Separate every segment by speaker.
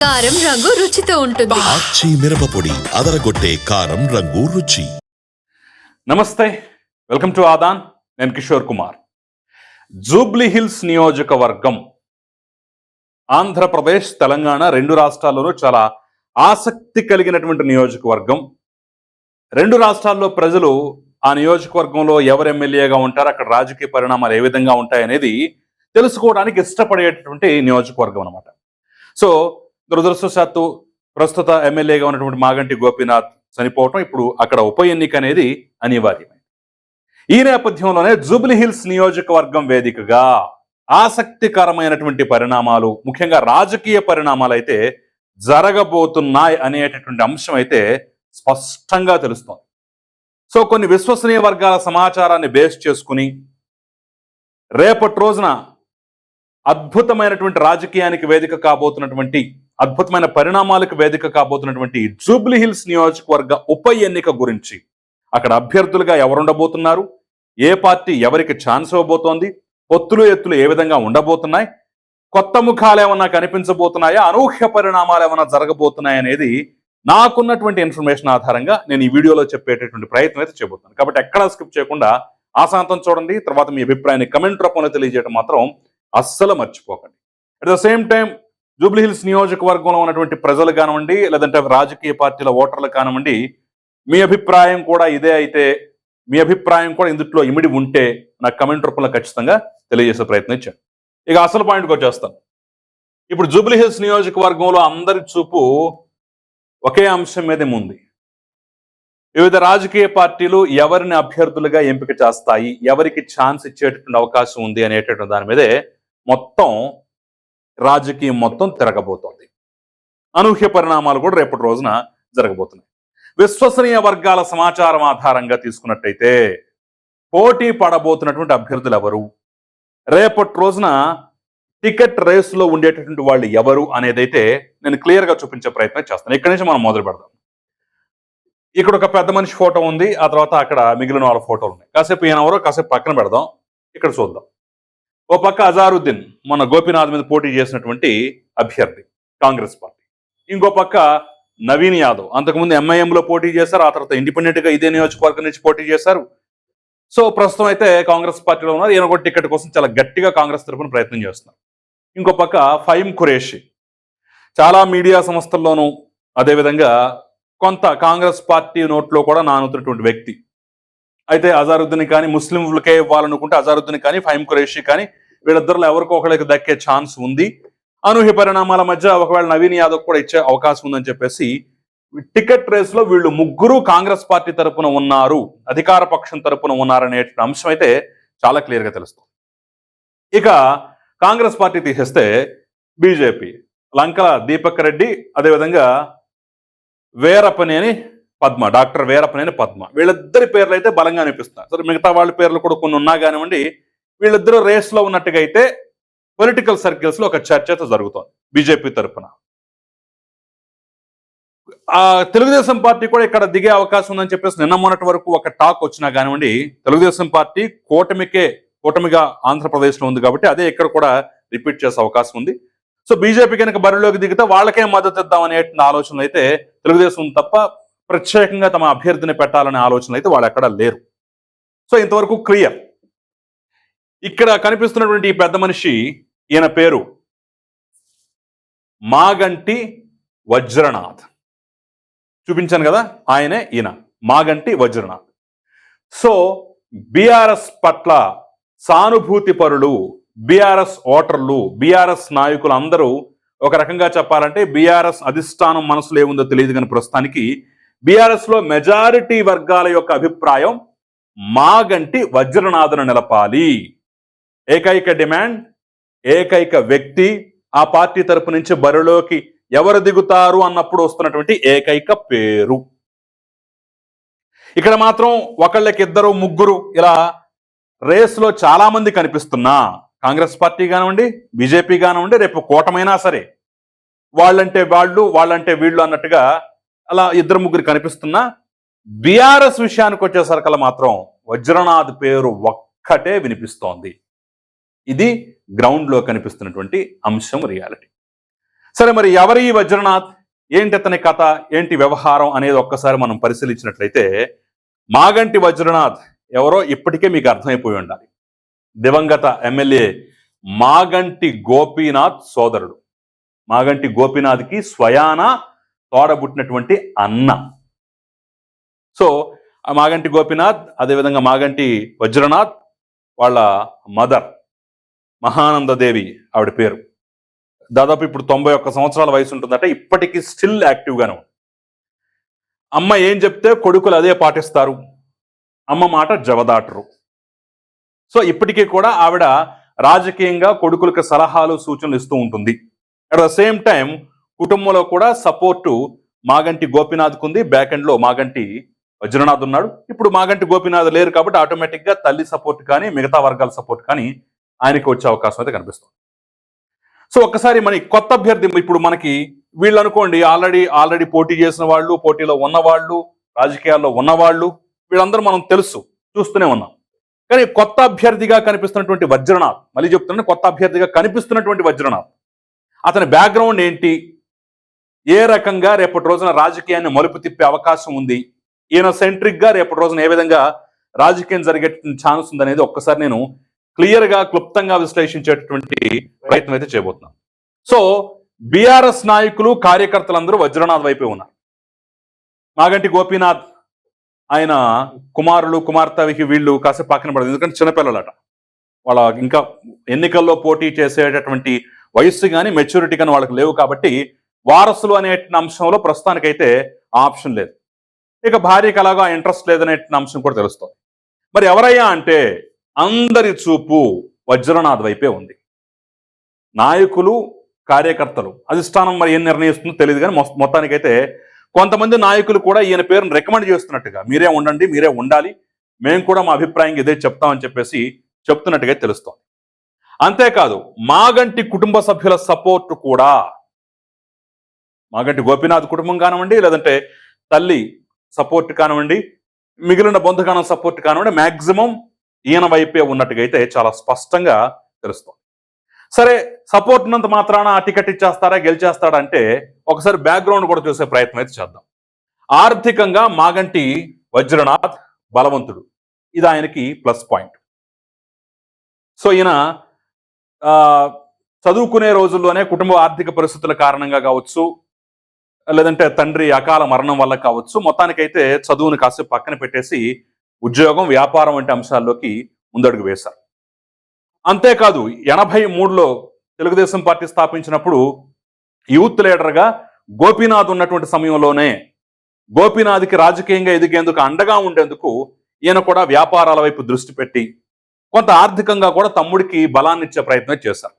Speaker 1: కారం రంగు రుచితో ఉంటుంది.
Speaker 2: ఆచి మిరపపొడి అదరగొట్టే కారం రంగు రుచి.
Speaker 3: నమస్తే వెల్కమ్ టు ఆదాన్ నేను కిషోర్ కుమార్. జూబ్లీ హిల్స్ నియోజకవర్గం ఆంధ్రప్రదేశ్ తెలంగాణ రెండు రాష్ట్రాల్లోనూ చాలా ఆసక్తి కలిగినటువంటి నియోజకవర్గం. రెండు రాష్ట్రాల్లో ప్రజలు ఆ నియోజకవర్గంలో ఎవరు ఎమ్మెల్యేగా ఉంటారు అక్కడ రాజకీయ పరిణామాలు ఏ విధంగా ఉంటాయనేది తెలుసుకోవడానికి ఇష్టపడేటటువంటి నియోజకవర్గం అనమాట సో దురదృష్టవశాత్తు ప్రస్తుత ఎమ్మెల్యేగా ఉన్నటువంటి మాగంటి గోపీనాథ్ చనిపోవటం ఇప్పుడు అక్కడ ఉప ఎన్నిక అనేది అనివార్యమైంది. ఈ నేపథ్యంలోనే జూబ్లీహిల్స్ నియోజకవర్గం వేదికగా ఆసక్తికరమైనటువంటి పరిణామాలు ముఖ్యంగా రాజకీయ పరిణామాలు అయితే జరగబోతున్నాయి అనేటటువంటి అంశం అయితే స్పష్టంగా తెలుస్తోంది. సో కొన్ని విశ్వసనీయ వర్గాల సమాచారాన్ని బేస్ చేసుకుని రేపటి రోజున అద్భుతమైనటువంటి రాజకీయానికి వేదిక కాబోతున్నటువంటి అద్భుతమైన పరిణామాలకు వేదిక కాబోతున్నటువంటి జూబ్లీ హిల్స్ నియోజకవర్గ ఉప ఎన్నిక గురించి. అక్కడ అభ్యర్థులుగా ఎవరు ఉండబోతున్నారు ఏ పార్టీ ఎవరికి ఛాన్స్ ఇవ్వబోతోంది? పొత్తులు ఎత్తులు ఏ విధంగా ఉండబోతున్నాయి? కొత్త ముఖాలు ఏమన్నా కనిపించబోతున్నాయా? అనూహ్య పరిణామాలు ఏమైనా జరగబోతున్నాయి అనేది నాకున్నటువంటి ఇన్ఫర్మేషన్ ఆధారంగా నేను ఈ వీడియోలో చెప్పేటటువంటి ప్రయత్నం అయితే చేయబోతున్నాను. కాబట్టి ఎక్కడా స్కిప్ చేయకుండా ఆశాంతం చూడండి. తర్వాత మీ అభిప్రాయాన్ని కమెంట్ రూపంలో తెలియజేయడం మాత్రం అస్సలు మర్చిపోకండి. At the same time Jubilee Hills నియోజకవర్గంలో ఉన్నటువంటి ప్రజలు కానివ్వండి లేదంటే రాజకీయ పార్టీల ఓటర్లు కానివ్వండి మీ అభిప్రాయం కూడా ఇదే అయితే మీ అభిప్రాయం కూడా ఇందుట్లో ఇమిడి ఉంటే నాకు కమెంట్ రూపంలో ఖచ్చితంగా తెలియజేసే ప్రయత్నం ఇచ్చాను. ఇక అసలు పాయింట్కి వచ్చేస్తాను. ఇప్పుడు జూబ్లీహిల్స్ నియోజకవర్గంలో అందరి చూపు ఒకే అంశం మీదే ఉంది. వివిధ రాజకీయ పార్టీలు ఎవరిని అభ్యర్థులుగా ఎంపిక చేస్తాయి ఎవరికి ఛాన్స్ ఇచ్చేటటువంటి అవకాశం ఉంది అనేటటువంటి దాని మీదే మొత్తం రాజకీయం మొత్తం తిరగబోతోంది. అనూహ్య పరిణామాలు కూడా రేపటి రోజున జరగబోతున్నాయి. విశ్వసనీయ వర్గాల సమాచారం ఆధారంగా తీసుకున్నట్టయితే పోటీ పడబోతున్నటువంటి అభ్యర్థులు ఎవరు? రేపటి రోజున టికెట్ రేసులో ఉండేటటువంటి వాళ్ళు ఎవరు అనేదైతే నేను క్లియర్గా చూపించే ప్రయత్నం చేస్తాను. ఇక్కడి నుంచి మనం మొదలు పెడదాం. ఇక్కడ ఒక పెద్ద మనిషి ఫోటో ఉంది. ఆ తర్వాత అక్కడ మిగిలిన వాళ్ళ ఫోటోలు ఉన్నాయి. కాసేపు ఈయన ఎవరో కాసేపు పక్కన పెడదాం. ఇక్కడ చూద్దాం. ఓ పక్క అజారుద్దీన్ మన గోపీనాథ్ మీద పోటీ చేసినటువంటి అభ్యర్థి కాంగ్రెస్ పార్టీ. ఇంకో పక్క నవీన్ యాదవ్. అంతకుముందు ఎంఐఎంలో పోటీ చేశారు ఆ తర్వాత ఇండిపెండెంట్గా ఇదే నియోజకవర్గం నుంచి పోటీ చేశారు. సో ప్రస్తుతం అయితే కాంగ్రెస్ పార్టీలో ఉన్నారు. ఈయన కూడా టికెట్ కోసం చాలా గట్టిగా కాంగ్రెస్ తరఫున ప్రయత్నం చేస్తున్నారు. ఇంకో పక్క ఫైమ్ ఖురేషి. చాలా మీడియా సంస్థల్లోనూ అదేవిధంగా కొంత కాంగ్రెస్ పార్టీ నోట్లో కూడా నానుతున్నటువంటి వ్యక్తి అయితే అజారుద్దీన్ కానీ ముస్లింలకే ఇవ్వాలనుకుంటే అజారుద్దీన్ కానీ ఫైమ్ ఖురేషి కానీ వీళ్ళిద్దరిలో ఎవరికో ఒకరికి దక్కే ఛాన్స్ ఉంది. అనూహ్య పరిణామాల మధ్య ఒకవేళ నవీన్ యాదవ్ కూడా ఇచ్చే అవకాశం ఉందని చెప్పేసి టికెట్ రేస్లో వీళ్ళు ముగ్గురు కాంగ్రెస్ పార్టీ తరపున ఉన్నారు అధికార పక్షం తరపున ఉన్నారనే అంశం అయితే చాలా క్లియర్గా తెలుస్తుంది. ఇక కాంగ్రెస్ పార్టీ తీసేస్తే బీజేపీ లంకల దీపక్ రెడ్డి అదేవిధంగా వేరపనేని పద్మ డాక్టర్ వేరపనేని పద్మ. వీళ్ళిద్దరి పేర్లు అయితే బలంగా అనిపిస్తున్నారు సరే మిగతా వాళ్ళ పేర్లు కూడా కొన్ని ఉన్నా కానివ్వండి వీళ్ళిద్దరూ రేస్లో ఉన్నట్టుగా అయితే పొలిటికల్ సర్కిల్స్లో ఒక చర్చ అయితే జరుగుతోంది బీజేపీ తరఫున ఆ తెలుగుదేశం పార్టీ కూడా ఇక్కడ దిగే అవకాశం ఉందని చెప్పేసి నిన్న మొన్నటి వరకు ఒక టాక్ వచ్చినా కానివ్వండి తెలుగుదేశం పార్టీ కూటమికే కూటమిగా ఆంధ్రప్రదేశ్లో ఉంది కాబట్టి అదే ఇక్కడ కూడా రిపీట్ చేసే అవకాశం ఉంది. సో బీజేపీ కనుక బరిలోకి దిగితే వాళ్ళకే మద్దతు ఇద్దాం ఆలోచనలు అయితే తెలుగుదేశం తప్ప ప్రత్యేకంగా తమ అభ్యర్థిని పెట్టాలనే ఆలోచనలు అయితే వాళ్ళు ఎక్కడ లేరు. సో ఇంతవరకు క్లియర్. ఇక్కడ కనిపిస్తున్నటువంటి ఈ పెద్ద మనిషి ఈయన పేరు మాగంటి వజ్రనాథ్. చూపించాను కదా ఆయనే ఈయన మాగంటి వజ్రనాథ్. సో బీఆర్ఎస్ పట్ల సానుభూతి పరులు బీఆర్ఎస్ ఓటర్లు బీఆర్ఎస్ నాయకులు అందరూ ఒక రకంగా చెప్పాలంటే బీఆర్ఎస్ అధిష్టానం మనసులో ఏముందో తెలియదు కానీ ప్రస్తుతానికి బీఆర్ఎస్లో మెజారిటీ వర్గాల యొక్క అభిప్రాయం మాగంటి వజ్రనాథను నిలపాలి. ఏకైక డిమాండ్ ఏకైక వ్యక్తి ఆ పార్టీ తరపు నుంచి బరిలోకి ఎవరు దిగుతారు అన్నప్పుడు వస్తున్నటువంటి ఏకైక పేరు. ఇక్కడ మాత్రం ఒకళ్ళకి ఇద్దరు ముగ్గురు ఇలా రేస్లో చాలా మంది కనిపిస్తున్నా. కాంగ్రెస్ పార్టీ కానివ్వండి బీజేపీ కానివ్వండి రేపు కూటమైనా సరే వాళ్ళంటే వాళ్ళు వాళ్ళంటే వీళ్ళు అన్నట్టుగా అలా ఇద్దరు ముగ్గురు కనిపిస్తున్నా బీఆర్ఎస్ విషయానికి వచ్చేసరికల మాత్రం వజ్రనాథ్ పేరు ఒక్కటే వినిపిస్తోంది. ఇది గ్రౌండ్లో కనిపిస్తున్నటువంటి అంశం రియాలిటీ. సరే మరి ఎవరి ఈ వజ్రనాథ్? ఏంటి అతని కథ? ఏంటి వ్యవహారం అనేది ఒక్కసారి మనం పరిశీలించినట్లయితే మాగంటి వజ్రనాథ్ ఎవరో ఇప్పటికే మీకు అర్థమైపోయి ఉండాలి. దివంగత ఎమ్మెల్యే మాగంటి గోపీనాథ్ సోదరుడు. మాగంటి గోపీనాథ్కి స్వయాన తోడబుట్టినటువంటి అన్న. సో ఆ మాగంటి గోపినాథ్ అదేవిధంగా మాగంటి వజ్రనాథ్ వాళ్ళ మదర్ మహానందదేవి ఆవిడ పేరు. దాదాపు ఇప్పుడు తొంభై ఒక్క సంవత్సరాల వయసు ఉంటుందంటే ఇప్పటికీ స్టిల్ యాక్టివ్గానే ఉంది. అమ్మ ఏం చెప్తే కొడుకులు అదే పాటిస్తారు. అమ్మ మాట జవదాటరు. సో ఇప్పటికీ కూడా ఆవిడ రాజకీయంగా కొడుకులకు సలహాలు సూచనలు ఇస్తూ ఉంటుంది. అట్ ద సేమ్ టైం కుటుంబంలో కూడా సపోర్టు మాగంటి గోపినాథ్కు ఉంది. బ్యాక్ ఎండ్లో మాగంటి వజ్రనాథ్ ఉన్నాడు. ఇప్పుడు మాగంటి గోపినాథ్ లేరు కాబట్టి ఆటోమేటిక్గా తల్లి సపోర్ట్ కానీ మిగతా వర్గాల సపోర్ట్ కానీ ఆయనకి వచ్చే అవకాశం అయితే కనిపిస్తుంది. సో ఒక్కసారి మన కొత్త అభ్యర్థి ఇప్పుడు మనకి వీళ్ళు అనుకోండి ఆల్రెడీ ఆల్రెడీ పోటీ చేసిన వాళ్ళు పోటీలో ఉన్నవాళ్ళు రాజకీయాల్లో ఉన్నవాళ్ళు వీళ్ళందరూ మనం తెలుసు చూస్తూనే ఉన్నాం. కానీ కొత్త అభ్యర్థిగా కనిపిస్తున్నటువంటి వజ్రనాథ్ మళ్ళీ చెప్తున్నాను కొత్త అభ్యర్థిగా కనిపిస్తున్నటువంటి వజ్రనాథ్ అతని బ్యాక్గ్రౌండ్ ఏంటి? ఏ రకంగా రేపటి రోజున రాజకీయాన్ని మలుపు తిప్పే అవకాశం ఉంది? ఈయన సెంట్రిక్గా రేపటి రోజున ఏ విధంగా రాజకీయం జరిగే ఛాన్స్ ఉందనేది ఒక్కసారి నేను క్లియర్గా క్లుప్తంగా విశ్లేషించేటటువంటి ప్రయత్నం అయితే చేయబోతున్నాను. సో బీఆర్ఎస్ నాయకులు కార్యకర్తలందరూ వజ్రనాథ్ వైపే ఉన్నారు. మాగంటి గోపీనాథ్ ఆయన కుమారులు కుమార్తెకి వీళ్ళు కాసేపు పక్కన పడదు. ఎందుకంటే చిన్నపిల్లలట. వాళ్ళ ఇంకా ఎన్నికల్లో పోటీ చేసేటటువంటి వయస్సు కానీ మెచ్యూరిటీ కానీ వాళ్ళకి లేవు కాబట్టి వారసులు అనే అంశంలో ప్రస్తుతానికైతే ఆప్షన్ లేదు. ఇక భార్యకి అలాగా ఇంట్రెస్ట్ లేదనే అంశం కూడా తెలుస్తుంది. మరి ఎవరయ్యా అంటే అందరి చూపు వజ్రనాథ్ వైపే ఉంది. నాయకులు కార్యకర్తలు అధిష్టానం మరి ఏం నిర్ణయిస్తుందో తెలియదు కానీ మొ- మొత్తానికైతే కొంతమంది నాయకులు కూడా ఈయన పేరును రికమెండ్ చేస్తున్నట్టుగా మీరే ఉండండి మీరే ఉండాలి మేము కూడా మా అభిప్రాయం ఇదే చెప్తామని చెప్పేసి చెప్తున్నట్టుగా తెలుస్తోంది. అంతేకాదు మాగంటి కుటుంబ సభ్యుల సపోర్ట్ కూడా మాగంటి గోపీనాథ్ కుటుంబం కానివ్వండి లేదంటే తల్లి సపోర్ట్ కానివ్వండి మిగిలిన బంధుగానం సపోర్ట్ కానివ్వండి మాక్సిమం ఈయన వైపే ఉన్నట్టుగా అయితే చాలా స్పష్టంగా తెలుస్తుంది. సరే సపోర్ట్ ఉన్నంత మాత్రాన ఆ టికెట్ ఇచ్చేస్తారా గెలిచేస్తాడా అంటే ఒకసారి బ్యాక్గ్రౌండ్ కూడా చూసే ప్రయత్నం అయితే చేద్దాం. ఆర్థికంగా మాగంటి వజ్రనాథ్ బలవంతుడు. ఇది ఆయనకి ప్లస్ పాయింట్ సో ఈయన ఆ, చదువుకునే రోజుల్లోనే కుటుంబ ఆర్థిక పరిస్థితుల కారణంగా కావచ్చు లేదంటే తండ్రి అకాల మరణం వల్ల కావచ్చు. మొత్తానికైతే చదువును కాసేపు పక్కన పెట్టేసి ఉద్యోగం వ్యాపారం వంటి అంశాల్లోకి ముందడుగు వేశారు. అంతేకాదు ఎనభై మూడులో తెలుగుదేశం పార్టీ స్థాపించినప్పుడు యూత్ లీడర్గా గోపీనాథ్ ఉన్నటువంటి సమయంలోనే గోపీనాథ్కి రాజకీయంగా ఎదిగేందుకు అండగా ఉండేందుకు ఈయన కూడా వ్యాపారాల వైపు దృష్టి పెట్టి కొంత ఆర్థికంగా కూడా తమ్ముడికి బలాన్ని ఇచ్చే ప్రయత్నం చేశారు.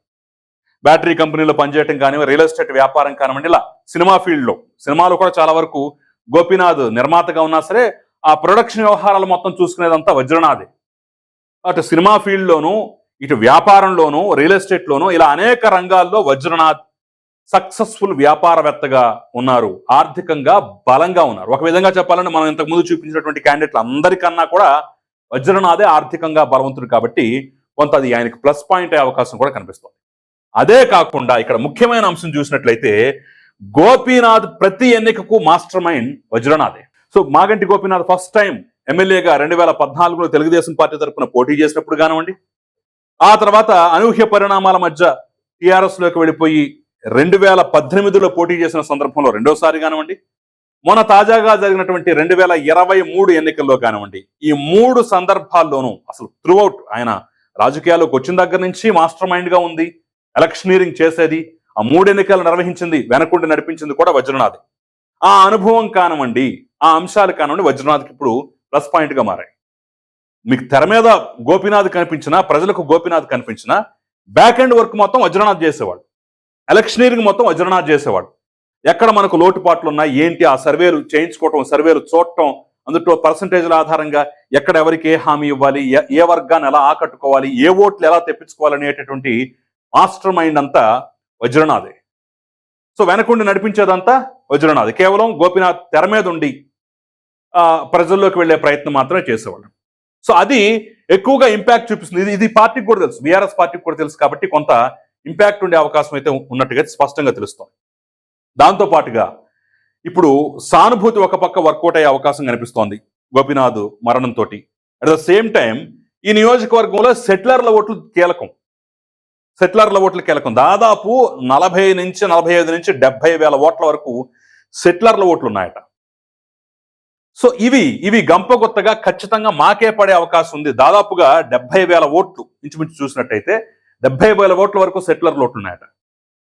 Speaker 3: బ్యాటరీ కంపెనీలో పనిచేయటం కానివ్వండి రియల్ ఎస్టేట్ వ్యాపారం కానివ్వండి ఇలా సినిమా ఫీల్డ్లో సినిమాలో కూడా చాలా వరకు గోపీనాథ్ నిర్మాతగా ఉన్నా సరే ఆ ప్రొడక్షన్ వ్యవహారాలు మొత్తం చూసుకునేదంతా వజ్రనాథే. అటు సినిమా ఫీల్డ్లోనూ ఇటు వ్యాపారంలోనూ రియల్ ఎస్టేట్లోనూ ఇలా అనేక రంగాల్లో వజ్రనాథ్ సక్సెస్ఫుల్ వ్యాపారవేత్తగా ఉన్నారు. ఆర్థికంగా బలంగా ఉన్నారు. ఒక విధంగా చెప్పాలంటే మనం ఇంతకు ముందు చూపించినటువంటి క్యాండిడేట్లు అందరికన్నా కూడా వజ్రనాథే ఆర్థికంగా బలవంతుడు కాబట్టి కొంత అది ఆయనకి ప్లస్ పాయింట్ అయ్యే అవకాశం కూడా కనిపిస్తుంది. అదే కాకుండా ఇక్కడ ముఖ్యమైన అంశం చూసినట్లయితే గోపీనాథ్ ప్రతి ఎన్నికకు master mind వజ్రనాథే. So Maganti Gopinath first time ఎమ్మెల్యేగా రెండు వేల పద్నాలుగులో తెలుగుదేశం పార్టీ తరఫున పోటీ చేసినప్పుడు కానివ్వండి ఆ తర్వాత అనూహ్య పరిణామాల మధ్య టిఆర్ఎస్లోకి వెళ్ళిపోయి రెండు వేల పద్దెనిమిదిలో పోటీ చేసిన సందర్భంలో రెండోసారి కానివ్వండి మొన్న తాజాగా జరిగినటువంటి రెండు వేల ఇరవై మూడు ఎన్నికల్లో కానివ్వండి ఈ మూడు సందర్భాల్లోనూ అసలు త్రూఅవుట్ ఆయన రాజకీయాల్లోకి వచ్చిన దగ్గర నుంచి మాస్టర్ మైండ్గా ఉంది. ఎలక్షనీరింగ్ చేసేది ఆ మూడెన్నికలు నిర్వహించింది వెనకుండి నడిపించింది కూడా వజ్రనాథ్. ఆ అనుభవం కానివ్వండి ఆ అంశాలు కానివ్వండి వజ్రనాథ్కి ఇప్పుడు ప్లస్ పాయింట్గా మారాయి. మీకు తెర మీద గోపీనాథ్ కనిపించినా ప్రజలకు గోపీనాథ్ కనిపించినా బ్యాక్ ఎండ్ వర్క్ మొత్తం వజ్రనాథ్ చేసేవాడు. ఎలక్షనీరింగ్ మొత్తం వజ్రనాథ్ చేసేవాడు. ఎక్కడ మనకు లోటుపాట్లు ఉన్నాయి ఏంటి ఆ సర్వేలు చేయించుకోవటం సర్వేలు చూడటం అందులో పర్సంటేజ్ల ఆధారంగా ఎక్కడ ఎవరికి ఏ హామీ ఇవ్వాలి ఏ- ఏ వర్గాన్ని ఎలా ఆకట్టుకోవాలి ఏ ఓట్లు ఎలా తెప్పించుకోవాలి అనేటటువంటి మాస్టర్ మైండ్ అంతా వజ్రనాథే సో వెనకుండి నడిపించేదంతా వజ్రనాథ్ కేవలం గోపినాథ్ తెర మీద ఉండి ఆ, ప్రజల్లోకి వెళ్ళే ప్రయత్నం మాత్రమే చేసేవాళ్ళు. సో అది ఎక్కువగా ఇంపాక్ట్ చూపిస్తుంది. ఇది ఇది పార్టీకి కూడా తెలుసు. బీఆర్ఎస్ పార్టీకి కూడా తెలుసు కాబట్టి కొంత ఇంపాక్ట్ ఉండే అవకాశం అయితే ఉన్నట్టుగా స్పష్టంగా తెలుస్తుంది. దాంతో పాటుగా ఇప్పుడు సానుభూతి ఒక పక్క వర్కౌట్ అయ్యే అవకాశం కనిపిస్తోంది గోపినాథ్ మరణంతో అట్ ద సేమ్ టైం ఈ నియోజకవర్గంలో సెటిలర్ల ఓట్లు కీలకం. సెటిలర్ల ఓట్లు కీలకం దాదాపు నలభై నుంచి నలభై ఐదు నుంచి డెబ్బై వేల ఓట్ల వరకు సెటిలర్ల ఓట్లు ఉన్నాయట. సో ఇవి ఇవి గంపగొత్తగా ఖచ్చితంగా మాకే పడే అవకాశం ఉంది. దాదాపుగా డెబ్బై వేల ఓట్లు ఇంచుమించు చూసినట్టయితే డెబ్బై వేల ఓట్ల వరకు సెటిలర్ల ఓట్లు ఉన్నాయట.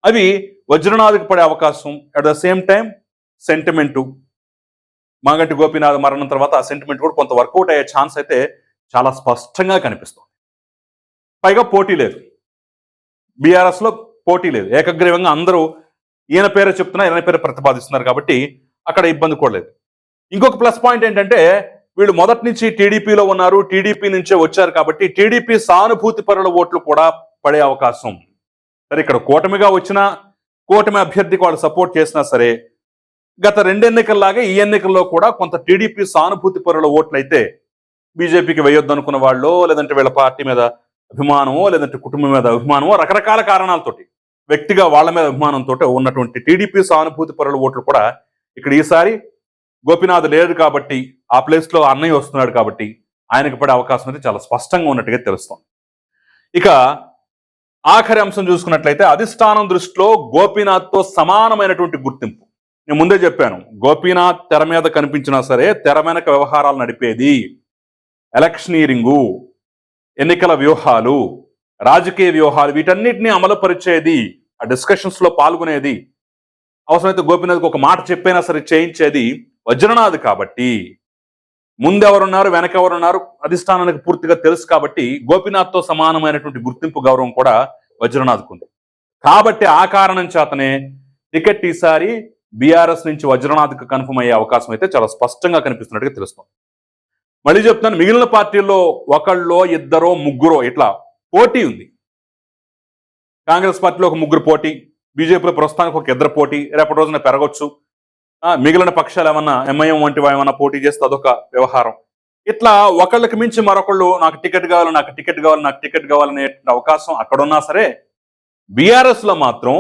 Speaker 3: అవి వజ్రనాథ్కి పడే అవకాశం at the same time sentiment Maganti Gopinath మరణం తర్వాత ఆ సెంటిమెంట్ కూడా కొంత వర్కౌట్ అయ్యే ఛాన్స్ అయితే చాలా స్పష్టంగా కనిపిస్తుంది. పైగా పోటీ లేదు. బీఆర్ఎస్లో పోటీ లేదు. ఏకగ్రీవంగా అందరూ ఈయన పేరే చెప్తున్నా ఈయన పేరే ప్రతిపాదిస్తున్నారు కాబట్టి అక్కడ ఇబ్బంది కూడా లేదు. ఇంకొక ప్లస్ పాయింట్ ఏంటంటే వీళ్ళు మొదటి నుంచి టీడీపీలో ఉన్నారు టీడీపీ నుంచే వచ్చారు కాబట్టి టీడీపీ సానుభూతి పరుల ఓట్లు కూడా పడే అవకాశం. సరే ఇక్కడ కూటమిగా వచ్చినా కూటమి అభ్యర్థికి వాళ్ళు సపోర్ట్ చేసినా సరే గత రెండు ఎన్నికల్లాగే ఈ ఎన్నికల్లో కూడా కొంత టీడీపీ సానుభూతి పరుల ఓట్లు అయితే బీజేపీకి వేయొద్దు అనుకున్న వాళ్ళు లేదంటే వీళ్ళ పార్టీ మీద అభిమానమో లేదంటే కుటుంబం మీద అభిమానమో రకరకాల కారణాలతోటి వ్యక్తిగా వాళ్ళ మీద అభిమానంతో ఉన్నటువంటి టీడీపీ సానుభూతి పరుల ఓట్లు కూడా ఇక్కడ ఈసారి గోపీనాథ్ లేడు కాబట్టి ఆ ప్లేస్లో అన్నయ్య వస్తున్నాడు కాబట్టి ఆయనకు పడే అవకాశం అయితే చాలా స్పష్టంగా ఉన్నట్టుగా తెలుస్తోంది. ఇక ఆఖరి అంశం చూసుకున్నట్లయితే అధిష్టానం దృష్టిలో గోపీనాథ్తో సమానమైనటువంటి గుర్తింపు. నేను ముందే చెప్పాను గోపీనాథ్ తెర మీద కనిపించినా సరే తెర వెనక వ్యవహారాలు నడిపేది ఎలక్షనీరింగు ఎన్నికల వ్యూహాలు రాజకీయ వ్యూహాలు వీటన్నిటిని అమలుపరిచేది ఆ డిస్కషన్స్లో పాల్గొనేది అవసరమైతే గోపీనాథ్కి ఒక మాట చెప్పైనా సరే చేయించేది వజ్రనాథ్ కాబట్టి ముందెవరున్నారు వెనకెవరున్నారు అధిష్టానానికి పూర్తిగా తెలుసు కాబట్టి గోపీనాథ్తో సమానమైనటువంటి గుర్తింపు గౌరవం కూడా వజ్రనాథ్కు ఉంది. కాబట్టి ఆ కారణం చేతనే టికెట్ ఈసారి బీఆర్ఎస్ నుంచి వజ్రనాథ్కి కన్ఫర్మ్ అయ్యే అవకాశం అయితే చాలా స్పష్టంగా కనిపిస్తున్నట్టుగా తెలుస్తుంది. మళ్ళీ చెప్తున్నాను మిగిలిన పార్టీల్లో ఒకళ్ళో ఇద్దరో ముగ్గురో ఇట్లా పోటీ ఉంది. కాంగ్రెస్ పార్టీలో ఒక ముగ్గురు పోటీ బీజేపీలో ప్రస్తుతానికి ఒక ఇద్దరు పోటీ రేపటి రోజున పెరగొచ్చు. మిగిలిన పక్షాలు ఏమన్నా ఎంఐఎం వంటివి ఏమన్నా పోటీ చేస్తే అదొక వ్యవహారం. ఇట్లా ఒకళ్ళకి మించి మరొకళ్ళు నాకు టికెట్ కావాలి నాకు టికెట్ కావాలి నాకు టికెట్ కావాలనే అవకాశం అక్కడ ఉన్నా సరే బీఆర్ఎస్లో మాత్రం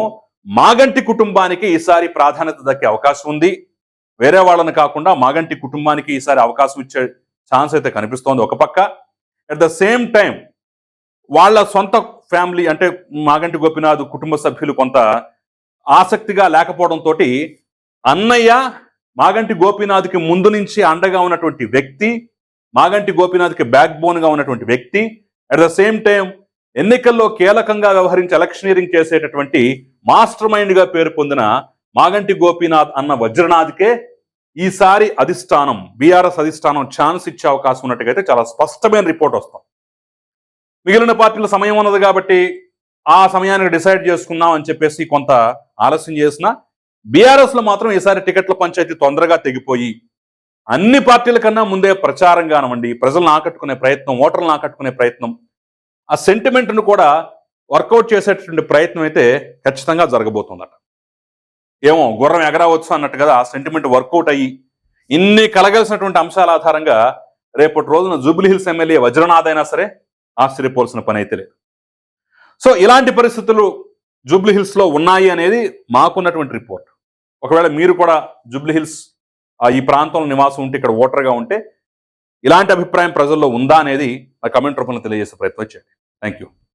Speaker 3: మాగంటి కుటుంబానికి ఈసారి ప్రాధాన్యత దక్కే అవకాశం ఉంది. వేరే వాళ్ళని కాకుండా మాగంటి కుటుంబానికి ఈసారి అవకాశం ఇచ్చే ఛాన్స్ అయితే కనిపిస్తోంది ఒక పక్క. అట్ ద సేమ్ టైం వాళ్ళ సొంత ఫ్యామిలీ అంటే మాగంటి గోపినాథ్ కుటుంబ సభ్యులు కొంత ఆసక్తిగా లేకపోవడంతో అన్నయ్య మాగంటి గోపినాథ్కి ముందు నుంచి అండగా ఉన్నటువంటి వ్యక్తి మాగంటి గోపినాథ్కి బ్యాక్ బోన్గా ఉన్నటువంటి వ్యక్తి. అట్ ద సేమ్ టైం ఎన్నికల్లో కీలకంగా వ్యవహరించి ఎలక్షనీరింగ్ చేసేటటువంటి మాస్టర్ మైండ్గా పేరు పొందిన మాగంటి గోపీనాథ్ అన్న వజ్రనాథ్కే ఈసారి అధిష్టానం బీఆర్ఎస్ అధిష్టానం ఛాన్స్ ఇచ్చే అవకాశం ఉన్నట్టుగా అయితే చాలా స్పష్టమైన రిపోర్ట్ వస్తాం. మిగిలిన పార్టీల సమయం ఉన్నది కాబట్టి ఆ సమయానికి డిసైడ్ చేసుకుందాం అని చెప్పేసి కొంత ఆలస్యం చేసిన బీఆర్ఎస్లో మాత్రం ఈసారి టికెట్ల పంచాయతీ తొందరగా తెగిపోయి అన్ని పార్టీల కన్నా ముందే ప్రచారం కానివ్వండి ప్రజలను ఆకట్టుకునే ప్రయత్నం ఓటర్లను ఆకట్టుకునే ప్రయత్నం ఆ సెంటిమెంట్ను కూడా వర్కౌట్ చేసేటటువంటి ప్రయత్నం అయితే ఖచ్చితంగా జరగబోతుందట. ఏమో గుర్రం ఎగరవచ్చు అన్నట్టు కదా ఆ సెంటిమెంట్ వర్కౌట్ అయ్యి ఇన్ని కలగలిసినటువంటి అంశాల ఆధారంగా రేపటి రోజున జూబ్లీ హిల్స్ ఎమ్మెల్యే వజ్రనాథ్ అయినా సరే ఆశ్చర్యపోవాల్సిన పని అయితే లేదు. సో ఇలాంటి పరిస్థితులు జూబ్లీ హిల్స్లో ఉన్నాయి అనేది మాకున్నటువంటి రిపోర్ట్ ఒకవేళ మీరు కూడా జూబ్లీ హిల్స్ ఆ, ఈ ప్రాంతంలో నివాసం ఉంటే ఇక్కడ ఓటర్గా ఉంటే ఇలాంటి అభిప్రాయం ప్రజల్లో ఉందా అనేది ఆ కమెంట్ రూపంలో తెలియజేసే ప్రయత్నం చేయండి. Thank you